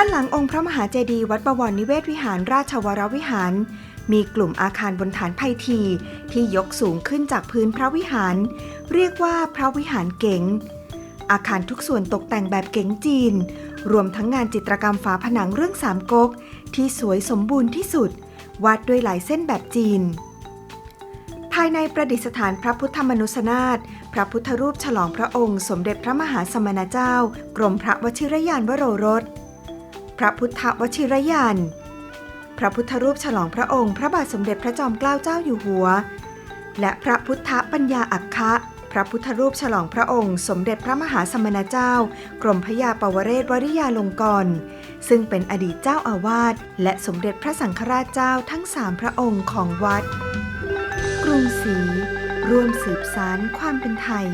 านหลังองค์พระมหาเจดีย์วัดบวรนิเวศวิหารราชวรวิหาร มีกลุ่มอาคารบนฐานไพทีที่ยกสูงขึ้นจากพื้นพระวิหาร เรียกว่าพระวิหารเก๋งอาคารทุกส่วนตกแต่งแบบเก๋งจีน รวมทั้งงานจิตรกรรมฝาผนังเรื่องสามก๊กที่สวยสมบูรณ์ที่สุด วาดด้วยลายเส้นแบบจีน ภายในประดิษฐานพระพุทธมนุสนาถพระพุทธรูปฉลองพระองค์ สมเด็จพระมหาสมณเจ้า กรมพระวชิรยานวโรรส พระพุทธวชิรยาน พระพุทธรูปฉลองพระองค์พระบาทสมเด็จพระจอมเกล้าเจ้าอยู่หัว และพระพุทธปัญญาอัคคะพระพุทธรูปฉลองพระองค์ สมเด็จพระมหาสมณเจ้า กรมพระยาปวเรศวริยาลงกรณ์ซึ่งเป็นอดีตเจ้าอาวาสและสมเด็จพระสังฆราชเจ้าทั้งสามพระองค์ของวัด กรุงศรีร่วมสืบสารความเป็นไทย